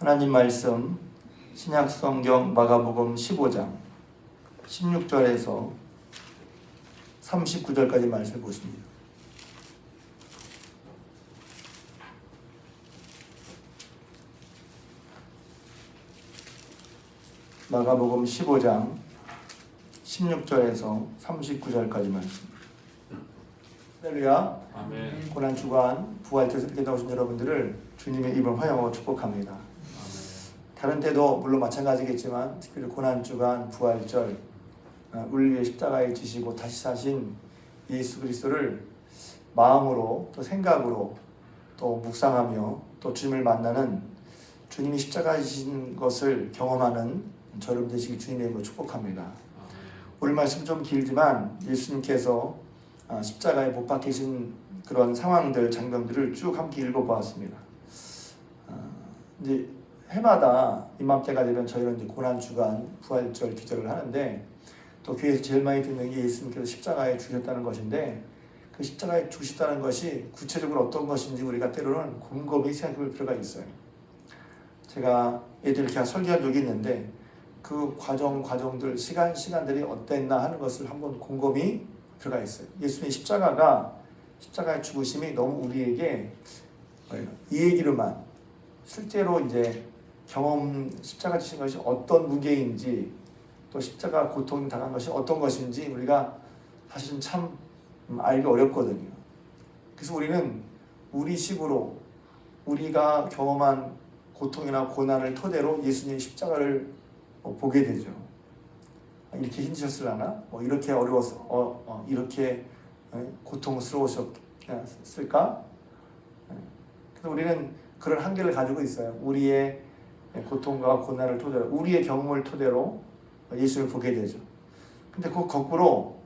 하나님 말씀 신약 성경 마가복음 15장 16절에서 39절까지 말씀을 보십니다. 마가복음 15장 16절에서 39절까지 말씀. 할렐루야. 아멘. 고난 주간 부활절 이렇게 나오신 여러분들을 주님의 이름을 환영하고 축복합니다. 다른 때도 물론 마찬가지겠지만 특히 고난 주간 부활절 어, 우리 위해 십자가에 지시고 다시 사신 예수 그리스도를 마음으로 또 생각으로 또 묵상하며 또 주님을 만나는 주님이 십자가에 지신 것을 경험하는 저름 되시기 주님의 이름으로 축복합니다. 오늘 말씀 좀 길지만 예수님께서 아, 십자가에 못 박히신 그런 상황들 장면들을 쭉 함께 읽어보았습니다. 아, 이제 해마다 이맘때가 되면 저희는 이제 고난 주간 부활절 기도를 하는데 또 교회에서 제일 많이 듣는 게 예수님께서 십자가에 죽으셨다는 것인데 그 십자가에 죽으셨다는 것이 구체적으로 어떤 것인지 우리가 때로는 곰곰이 생각해볼 필요가 있어요. 제가 예전에 이렇게 설교한 적이 있는데 그 과정 과정들 시간 시간들이 어땠나 하는 것을 한번 곰곰이 필요가 있어요. 예수님의 십자가가 십자가의 죽으심이 너무 우리에게? 이 얘기로만 실제로 이제 경험 십자가 지신 것이 어떤 무게인지 또 십자가 고통 당한 것이 어떤 것인지 우리가 사실은 참 음, 알기 어렵거든요. 그래서 우리는 우리 식으로 우리가 경험한 고통이나 고난을 토대로 예수님의 십자가를 어, 보게 되죠. 아, 이렇게 힘드셨을라나? 뭐 이렇게 어려웠어, 어, 어, 이렇게 어, 고통스러우셨을까? 네. 그래서 우리는 그런 한계를 가지고 있어요. 우리의 고통과 고난을 토대로, 우리의 경험을 토대로 예수를 보게 되죠. 근데 그 거꾸로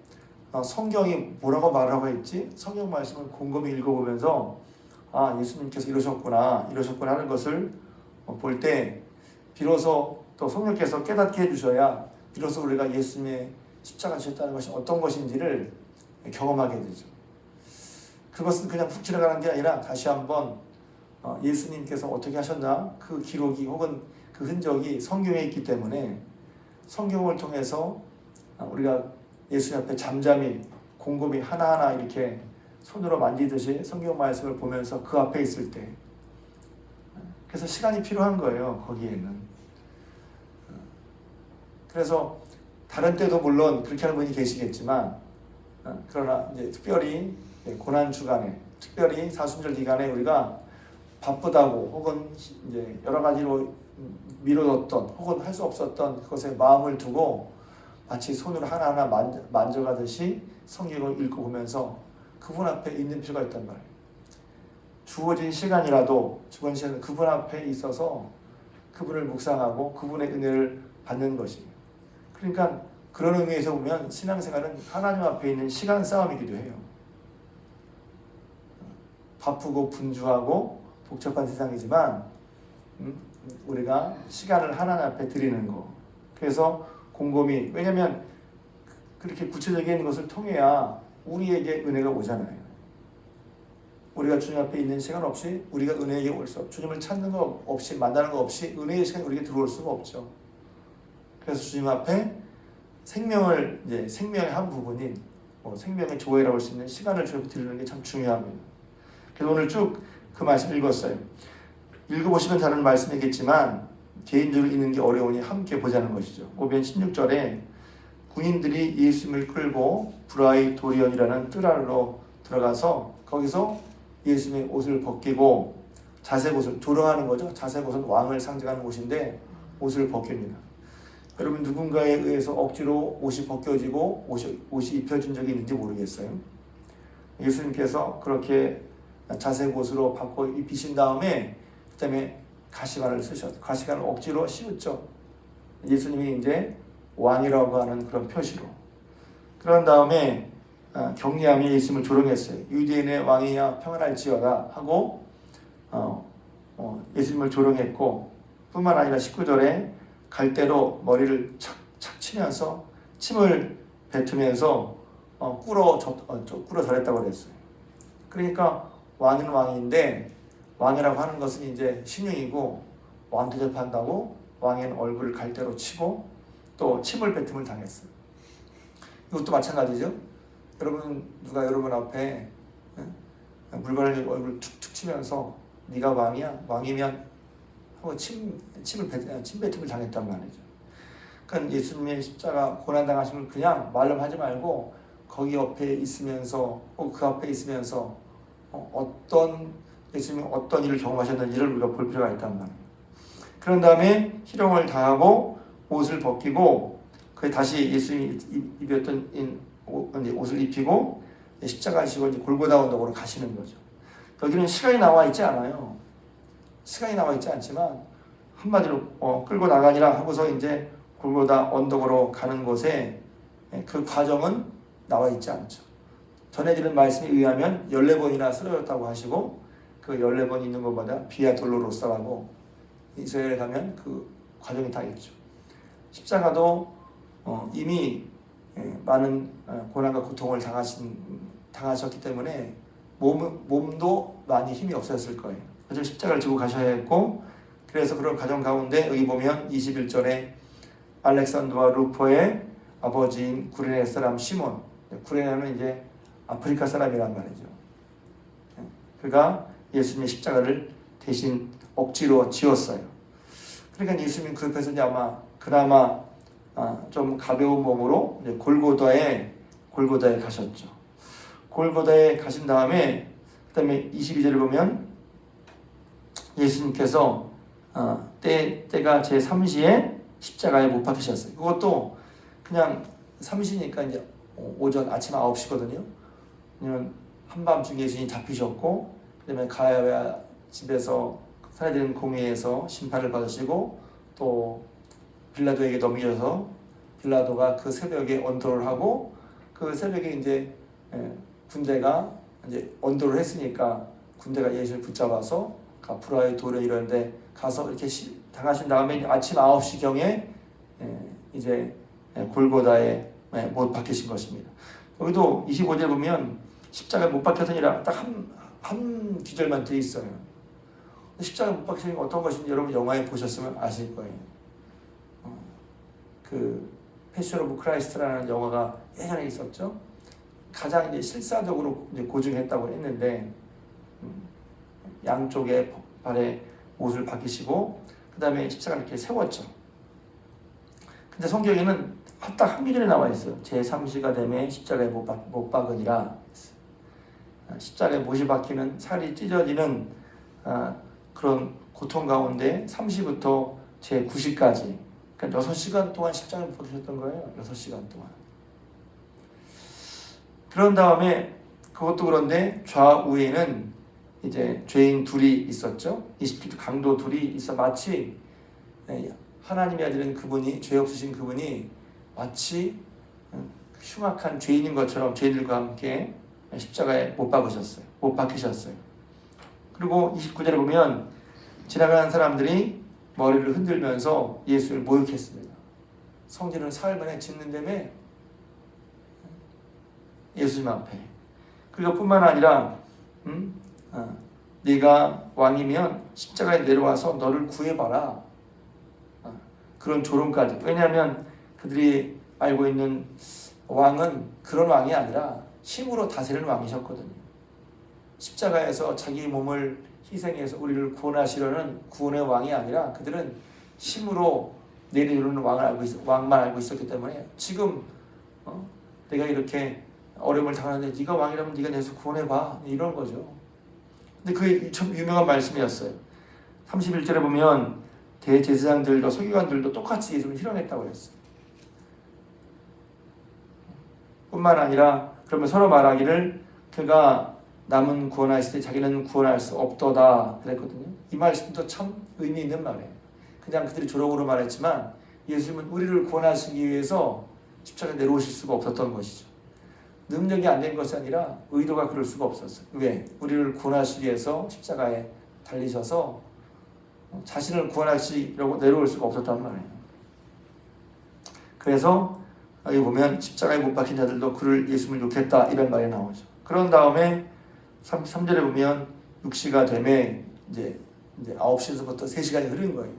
어, 성경이 뭐라고 말하고 있지? 성경 말씀을 곰곰이 읽어보면서 아 예수님께서 이러셨구나, 이러셨구나 하는 것을 어, 볼때 비로소 또 성령께서 깨닫게 해주셔야 비로소 우리가 예수님의 십자가 지셨다는 것이 어떤 것인지를 경험하게 되죠. 그것은 그냥 푹 지나가는 게 아니라 다시 한번 어, 예수님께서 어떻게 하셨나? 그 기록이 혹은 그 흔적이 성경에 있기 때문에 성경을 통해서 어, 우리가 예수 앞에 잠잠히 곰곰이 하나하나 이렇게 손으로 만지듯이 성경 말씀을 보면서 그 앞에 있을 때. 그래서 시간이 필요한 거예요 거기에는. 그래서 다른 때도 물론 그렇게 하는 분이 계시겠지만 어, 그러나 이제 특별히 고난 주간에 특별히 사순절 기간에 우리가 바쁘다고 혹은 이제 여러 가지로 미뤄뒀던 혹은 할 수 없었던 그것에 마음을 두고 마치 손으로 하나하나 만져, 만져가듯이 성경을 읽고 보면서 그분 앞에 있는 필요가 있단 말이에요. 주어진 시간이라도 주어진 시간 그분 앞에 있어서 그분을 묵상하고 그분의 은혜를 받는 것이에요. 그러니까 그런 의미에서 보면 신앙생활은 하나님 앞에 있는 시간 싸움이기도 해요. 바쁘고 분주하고 복잡한 세상이지만 음, 우리가 시간을 하나님 앞에 드리는 거. 그래서 곰곰이 왜냐하면 그렇게 구체적인 것을 통해야 우리에게 은혜가 오잖아요. 우리가 주님 앞에 있는 시간 없이 우리가 은혜에게 올 수 없. 주님을 찾는 거 없이 만나는 거 없이 은혜의 시간이 우리에게 들어올 수가 없죠. 그래서 주님 앞에 생명을 이제 생명의 한 부분인 뭐 생명의 조회라고 할 수 있는 시간을 주님 드리는 게 참 중요합니다. 그래서 오늘 쭉 그 말씀 읽었어요. 읽어보시면 다른 말씀이겠지만 개인적으로 읽는 게 어려우니 함께 보자는 것이죠. 오변 16절에 군인들이 예수님을 끌고 브라이 도리언이라는 뜰 안으로 들어가서 거기서 예수님의 옷을 벗기고 자색 옷을 조롱하는 거죠. 자색 옷은 왕을 상징하는 곳인데 옷을 벗깁니다. 여러분 누군가에 의해서 억지로 옷이 벗겨지고 옷이, 옷이 입혀진 적이 있는지 모르겠어요. 예수님께서 그렇게 자색 옷으로 바꿔 입히신 다음에 그다음에 가시관을 쓰셨. 가시관을 억지로 씌웠죠. 예수님이 이제 왕이라고 하는 그런 표시로. 그런 다음에 어, 경리하며 예수님을 조롱했어요. 유대인의 왕이야 평안할지어다 하고 어, 어, 예수님을 조롱했고 뿐만 아니라 19절에 갈대로 머리를 착 착 치면서 침을 뱉으면서 어, 꿇어 접, 어, 꿇어 절했다고 그랬어요. 그러니까 왕은 왕인데 왕이라고 하는 것은 이제 신용이고 왕 대접한다고 왕의 얼굴을 갈대로 치고 또 침을 뱉음을 당했어요. 이것도 마찬가지죠. 여러분 누가 여러분 앞에 응? 물건을 얼굴 툭툭 치면서 네가 왕이야 왕이면 하고 침 침을 뱉, 침 뱉음을 당했단 말이죠. 그러니까 예수님의 십자가 고난 당하신 걸 그냥 말로 하지 말고 거기 옆에 있으면서 꼭그 앞에 있으면서 어, 어떤 예수님이 어떤 일을 경험하셨는지를 우리가 볼 필요가 있단 말이에요. 그런 다음에 희롱을 당하고 옷을 벗기고 그 다시 예수님이 입- 입었던 옷을 입히고 십자가 지고 이제 골고다 언덕으로 가시는 거죠. 여기는 시간이 나와 있지 않아요. 시간이 나와 있지 않지만 한마디로 어, 끌고 나가니라 하고서 이제 골고다 언덕으로 가는 곳에 예, 그 과정은 나와 있지 않죠. 전해지는 말씀에 의하면 14번이나 쓰러졌다고 하시고 그 14번 있는 것마다 비아 돌로로사라고 이스라엘에 가면 그 과정이 다 있죠. 십자가도 어, 이미 예, 많은 어, 고난과 고통을 당하신 당하셨기 때문에 몸 몸도 많이 힘이 없었을 거예요. 그래서 십자가를 지고 가셔야 했고 그래서 그런 과정 가운데 여기 보면 21절에 알렉산드와 루포의 아버지인 구레네 사람 시몬 구레네는 이제 아프리카 사람이란 말이죠. 예, 그가 예수님의 십자가를 대신 억지로 지었어요. 그러니까 예수님 그 옆에서 이제 아마 그나마 아, 좀 가벼운 몸으로 골고다에 골고다에 가셨죠. 골고다에 가신 다음에 그다음에 22절을 보면 예수님께서 아, 때 때가 제 3시에 십자가에 못 박히셨어요. 그것도 그냥 3시니까 이제 오전 아침 9시거든요. 한밤중에 예수님이 잡히셨고 그다음에 가야야 집에서 사내들은 공회에서 심판을 받으시고 또 빌라도에게 넘겨서 빌라도가 그 새벽에 언도를 하고 그 새벽에 이제 예, 군대가 이제 언도를 했으니까 군대가 예수를 붙잡아서 가프라의 돌에 이런데 가서 이렇게 시, 당하신 다음에 아침 9시경에 예, 이제 예, 골고다에 예, 못 박히신 것입니다. 여기도 25절 보면 십자가에 못 박혔으니라 딱 한 한 기절만 돼 있어요. 십자가에 못 박히는 게 어떤 것인지 여러분 영화에 보셨으면 아실 거예요. 어, 그 패션 오브 크라이스트라는 영화가 예전에 있었죠. 가장 이제 실사적으로 이제 고증했다고 했는데 음, 양쪽에 발에 옷을 박히시고 그 다음에 십자가를 이렇게 세웠죠. 근데 성경에는 딱한 구절에 나와 있어요. 제 3시가 되매 십자가에 못, 박, 못 박으니라. 아, 십자가에 못이 박히는 살이 찢어지는 아, 그런 고통 가운데 3시부터 제 9시까지 그러니까 6시간 동안 십자가를 못 박히셨던 거예요. 6시간 동안. 그런 다음에 그것도 그런데 좌우에는 이제 죄인 둘이 있었죠. 20km 강도 둘이 있어 마치 예, 하나님의 아들은 그분이 죄 없으신 그분이 마치 어, 흉악한 죄인인 것처럼 죄인들과 함께 십자가에 못 박으셨어요. 못 박히셨어요. 그리고 29절에 보면 지나가는 사람들이 머리를 흔들면서 예수를 모욕했습니다. 성전을 사흘 만에 짓는다며 예수님 앞에. 그것뿐만 아니라 음? 아, 네가 왕이면 십자가에 내려와서 너를 구해봐라. 아, 그런 조롱까지. 왜냐하면 그들이 알고 있는 왕은 그런 왕이 아니라 힘으로 다스리는 왕이셨거든요. 십자가에서 자기 몸을 희생해서 우리를 구원하시려는 구원의 왕이 아니라 그들은 힘으로 내리는 왕을 알고 있, 왕만 알고 있었기 때문에 지금 어? 내가 이렇게 어려움을 당하는데 네가 왕이라면 네가 내서 구원해봐 이런 거죠. 근데 그게 참 유명한 말씀이었어요. 31절에 보면 대제사장들도 서기관들도 똑같이 예수를 희롱했다고 했어요. 뿐만 아니라 그러면 서로 말하기를 그가 남은 구원하실 때 자기는 구원할 수 없도다 그랬거든요. 이 말씀도 참 의미 있는 말이에요. 그냥 그들이 조롱으로 말했지만 예수님은 우리를 구원하시기 위해서 십자가에 내려오실 수가 없었던 것이죠. 능력이 안 된 것이 아니라 의도가 그럴 수가 없었어요. 왜? 우리를 구원하시기 위해서 십자가에 달리셔서 자신을 구원하시려고 내려올 수가 없었단 말이에요. 그래서 여기 보면 십자가에 못 박힌 자들도 그를 예수님을 욕했다 이런 말이 나오죠. 그런 다음에 3, 절에 보면 육시가 되매 이제 이제 9시에서부터 3시간이 흐른 거예요.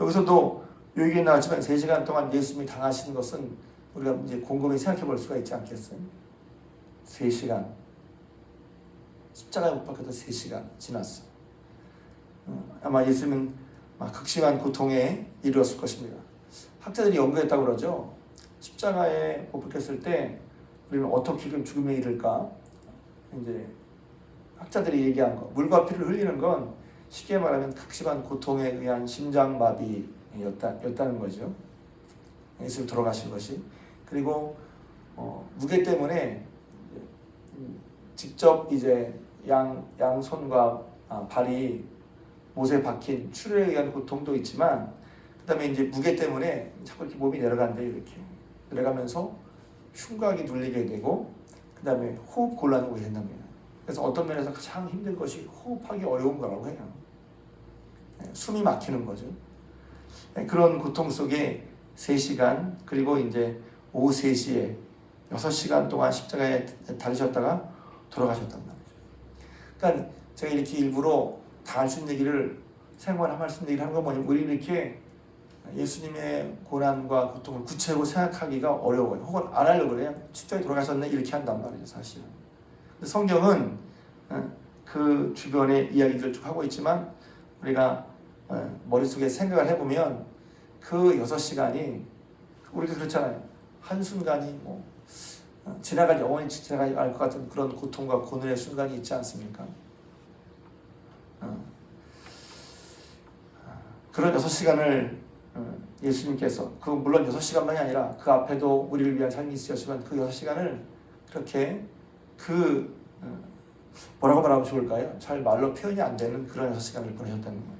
여기서도 여기에 나왔지만 3시간 동안 예수님이 당하시는 것은 우리가 이제 곰곰이 생각해 볼 수가 있지 않겠어요? 3시간. 십자가에 못 박혀서 3시간 지났어. 어, 아마 예수님은 막 극심한 고통에 이르렀을 것입니다. 학자들이 연구했다고 그러죠. 십자가에 못 박혔을 때 우리는 어떻게 그 죽음에 이를까? 이제 학자들이 얘기한 거. 물과 피를 흘리는 건 쉽게 말하면 극심한 고통에 의한 심장마비였다는 거죠. 예수님 돌아가신 것이. 그리고 어, 무게 때문에 직접 이제 양 양손과 아, 발이 못에 박힌 출혈에 의한 고통도 있지만 그다음에 이제 무게 때문에 자꾸 이렇게 몸이 내려간대 이렇게 내려가면서 흉곽이 눌리게 되고 그 다음에 호흡 곤란이 오게 된답니다. 그래서 어떤 면에서 가장 힘든 것이 호흡하기 어려운 거라고 해요. 네, 숨이 막히는 거죠. 네, 그런 고통 속에 3시간 그리고 이제 오후 3시에 6시간 동안 십자가에 달리셨다가 돌아가셨단 말이죠. 그러니까 제가 이렇게 일부러 다 할 수 있는 얘기를 생활 말씀 얘기를 하는 건 뭐냐면 우리는 이렇게 예수님의 고난과 고통을 구체적으로 생각하기가 어려워요. 혹은 안 하려고 그래요. 십자가에 돌아가셨네 이렇게 한단 말이죠 사실은. 성경은 어, 그 주변의 이야기들을 쭉 하고 있지만 우리가 어, 머릿속에 생각을 해보면 그 여섯 시간이 우리가 그렇잖아요. 한순간이 뭐 어, 지나갈 영원히 지나갈 것 같은 그런 고통과 고뇌의 순간이 있지 않습니까? 어. 그런 여섯 시간을 어, 예수님께서 그 물론 여섯 시간만이 아니라 그 앞에도 우리를 위한 삶이 있으셨지만 그 여섯 시간을 그렇게 그 어, 뭐라고 말하면 좋을까요? 잘 말로 표현이 안 되는 그런 여섯 시간을 보내셨다는 거예요.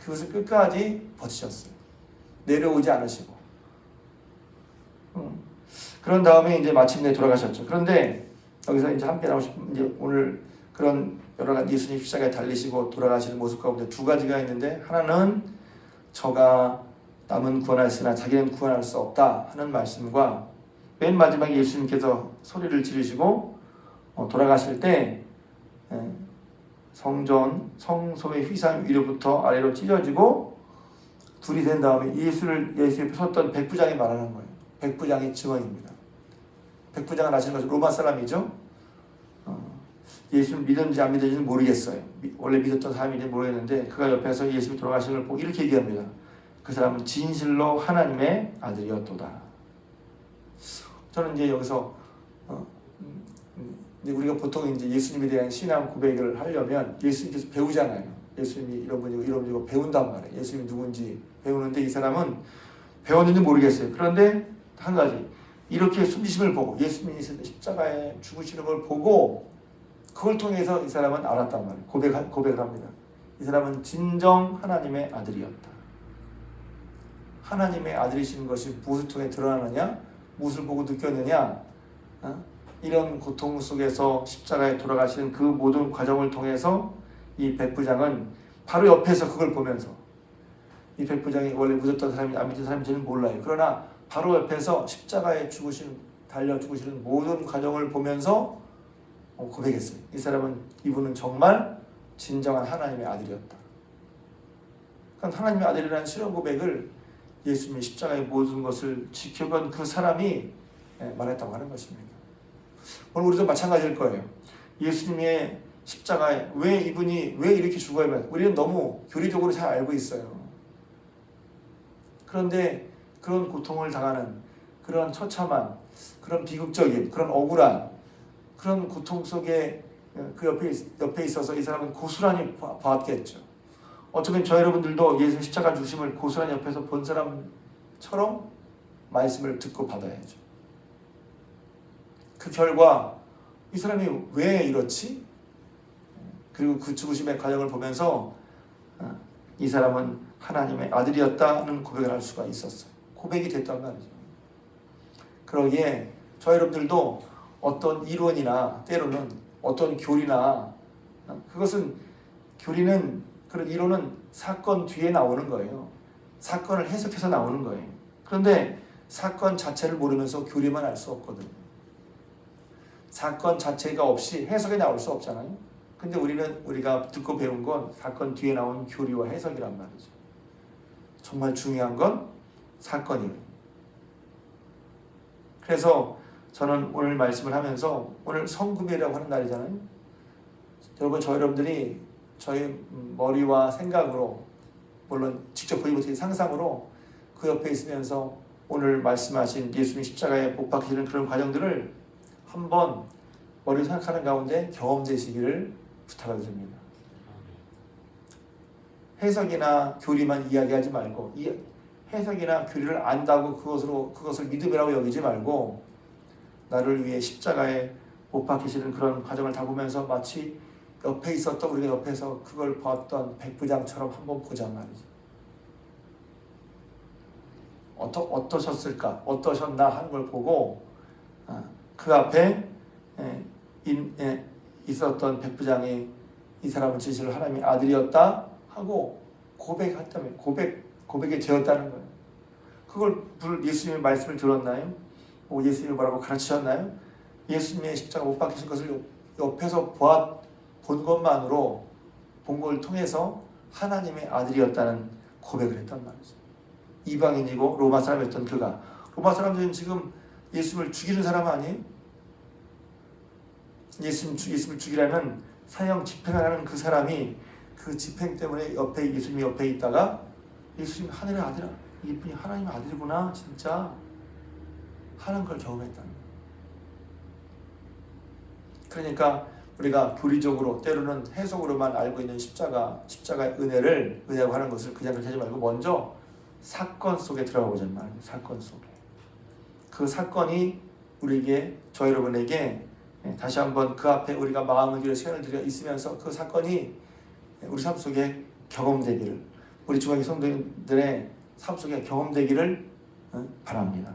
그것을 끝까지 버티셨어요. 내려오지 않으시고. 음. 그런 다음에 이제 마침내 돌아가셨죠. 그런데 여기서 이제 함께 싶은 이제 오늘 그런 여러 가지 예수님 십자가에 달리시고 돌아가시는 모습 가운데 두 가지가 있는데 하나는 저가 남은 구원하였으나 자기는 구원할 수 없다 하는 말씀과 맨 마지막에 예수님께서 소리를 지르시고 어, 돌아가실 때 예, 성전 성소의 휘상 위로부터 아래로 찢어지고 둘이 된 다음에 예수를 예수 옆에 섰던 백부장이 말하는 거예요. 백부장의 증언입니다. 백부장은 아시는 것처럼 로마 사람이죠. 어, 예수를 믿었는지 안 믿었는지는 모르겠어요. 미- 원래 믿었던 사람인지 모르겠는데 그가 옆에서 예수님이 돌아가신 걸 보고 이렇게 얘기합니다. 그 사람은 진실로 하나님의 아들이었도다. 저는 이제 여기서 어, 음, 음, 이제 우리가 보통 이제 예수님에 대한 신앙 고백을 하려면 예수님께서 배우잖아요. 예수님이 이런 분이고 이런 분이고 배운단 말이에요. 예수님이 누군지 배우는데 이 사람은 배웠는지 모르겠어요. 그런데 한 가지 이렇게 숨지심을 보고 예수님이 십자가에 죽으시는 걸 보고 그걸 통해서 이 사람은 알았단 말이에요. 고백 고백을 합니다. 이 사람은 진정 하나님의 아들이었다. 하나님의 아들이신 것이 무엇을 통해 드러나느냐? 무엇을 보고 느꼈느냐? 어? 이런 고통 속에서 십자가에 돌아가시는 그 모든 과정을 통해서 이 백부장은 바로 옆에서 그걸 보면서 이 백부장이 원래 믿었던 사람이 안 믿은 사람인지는 몰라요. 그러나 바로 옆에서 십자가에 죽으신 달려 죽으시는 모든 과정을 보면서 어, 고백했어요. 이 사람은 이분은 정말 진정한 하나님의 아들이었다. 그러니까 하나님의 아들이라는 실현 고백을 예수님의 십자가의 모든 것을 지켜본 그 사람이 예, 말했다고 하는 것입니다. 오늘 우리도 마찬가지일 거예요. 예수님의 십자가에 왜 이분이 왜 이렇게 죽어야 우리는 너무 교리적으로 잘 알고 있어요. 그런데 그런 고통을 당하는 그런 처참한 그런 비극적인 그런 억울한 그런 고통 속에 그 옆에 있- 옆에 있어서 이 사람은 고스란히 봐- 봤겠죠. 어쩌면 저 여러분들도 예수 십자가 주심을 고스란히 옆에서 본 사람처럼 말씀을 듣고 받아야죠. 그 결과 이 사람이 왜 이렇지? 그리고 그 죽으심의 과정을 보면서 어, 이 사람은 하나님의 아들이었다는 고백을 할 수가 있었어요. 고백이 됐단 말이죠. 그러기에 저 여러분들도 어떤 이론이나 때로는 어떤 교리나 어, 그것은 교리는 그런 이론은 사건 뒤에 나오는 거예요. 사건을 해석해서 나오는 거예요. 그런데 사건 자체를 모르면서 교리만 알 수 없거든요. 사건 자체가 없이 해석이 나올 수 없잖아요. 근데 우리는 우리가 듣고 배운 건 사건 뒤에 나온 교리와 해석이란 말이죠. 정말 중요한 건 사건이에요. 그래서 저는 오늘 말씀을 하면서 오늘 성금이라고 하는 날이잖아요. 여러분 저 여러분들이 저희 머리와 생각으로 물론 직접 보지 못해 상상으로 그 옆에 있으면서 오늘 말씀하신 예수님 십자가에 못 박히는 그런 과정들을 한번 머리로 생각하는 가운데 경험되시기를 부탁을 드립니다. 해석이나 교리만 이야기하지 말고 이 해석이나 교리를 안다고 그것으로 그것을 믿음이라고 여기지 말고 나를 위해 십자가에 못 박히시는 그런 과정을 다 보면서 마치 옆에 있었던 우리가 옆에서 그걸 봤던 백부장처럼 한번 보자 말이죠. 어떠, 어떠셨을까? 어떠셨나 하는 걸 보고 아, 그 앞에 있었던 백부장이 이 사람은 진실로 하나님의 아들이었다 하고 고백했다면 고백 고백에 되었다는 거예요. 그걸 불- 예수님의 말씀을 들었나요? 뭐 예수님이 뭐라고 가르치셨나요? 예수님의 십자가 못 박히신 것을 옆- 옆에서 보아, 본 것만으로 본 걸 통해서 하나님의 아들이었다는 고백을 했단 말이죠. 이방인이고 로마 사람이었던 그가 로마 사람들은 지금 예수님을 죽이는 사람 아니에요? 예수님 주- 예수님을 죽이라는 사형 집행하는 그 사람이 그 집행 때문에 옆에 예수님 옆에 있다가 예수님 하늘의 아들 이분이 하나님의 아들이구나 진짜 하는 걸 경험했다는 거예요. 그러니까 우리가 교리적으로 때로는 해석으로만 알고 있는 십자가 십자가의 은혜를 은혜라고 하는 것을 그냥 그렇게 하지 말고 먼저 사건 속에 들어가 보자는 말이에요. 사건 속에 그 사건이 우리에게 저 여러분에게 예, 다시 한번 그 앞에 우리가 마음을 기울여 시간을 들여 있으면서 그 사건이 우리 삶 속에 경험되기를 우리 중학교 성도님들의 삶 속에 경험되기를 어, 바랍니다.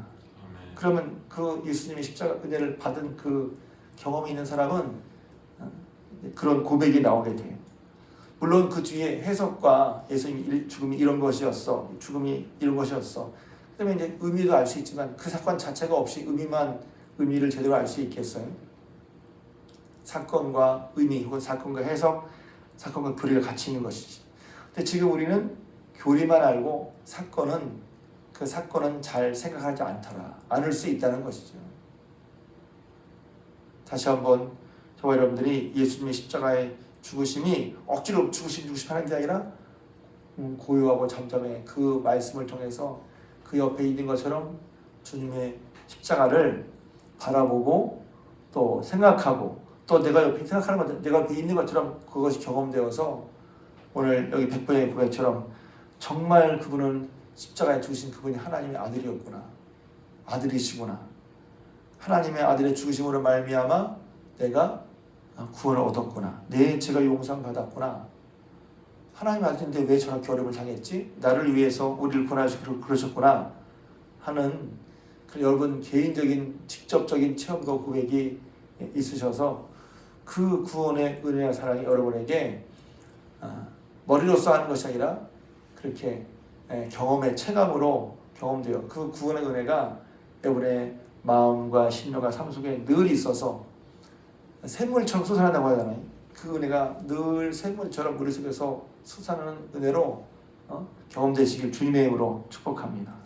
그러면 그 예수님의 십자가 은혜를 받은 그 경험이 있는 사람은 어, 그런 고백이 나오게 돼요. 물론 그 뒤에 해석과 예수님 일- 죽음이 이런 것이었어, 죽음이 이런 것이었어. 그다음에 이제 의미도 알 수 있지만 그 사건 자체가 없이 의미만 의미를 제대로 알 수 있겠어요? 사건과 의미 혹은 사건과 해석, 사건과 교리가 같이 있는 것이지. 근데 지금 우리는 교리만 알고 사건은 그 사건은 잘 생각하지 않더라. 않을 수 있다는 것이죠. 다시 한번 저와 여러분들이 예수님의 십자가의 죽으심이 억지로 죽으심 죽으심 하는 게 아니라 음, 고요하고 잠잠해 그 말씀을 통해서 그 옆에 있는 것처럼 주님의 십자가를 바라보고 또 생각하고 또 내가 옆에 생각하는 것 내가 옆에 있는 것처럼 그것이 경험되어서 오늘 여기 백번의 고백처럼 정말 그분은 십자가에 죽으신 그분이 하나님의 아들이었구나. 아들이시구나. 하나님의 아들의 죽으심으로 말미암아 내가 구원을 얻었구나. 내 죄가 용서받았구나. 하나님 아들인데 왜 저렇게 어려움을 당했지? 나를 위해서 우리를 구원하시고 그러셨구나. 하는 그 여러분 개인적인 직접적인 체험과 고백이 있으셔서 그 구원의 은혜와 사랑이 여러분에게 아, 머리로써 하는 것이 아니라 그렇게 예, 경험의 체감으로 경험되어 그 구원의 은혜가 여러분의 마음과 심령과 삶 속에 늘 있어서 샘물처럼 솟아난다고 하잖아요. 그 은혜가 늘 샘물처럼 우리 속에서 솟아나는 은혜로 어? 경험되시길 주님의 이름으로 축복합니다.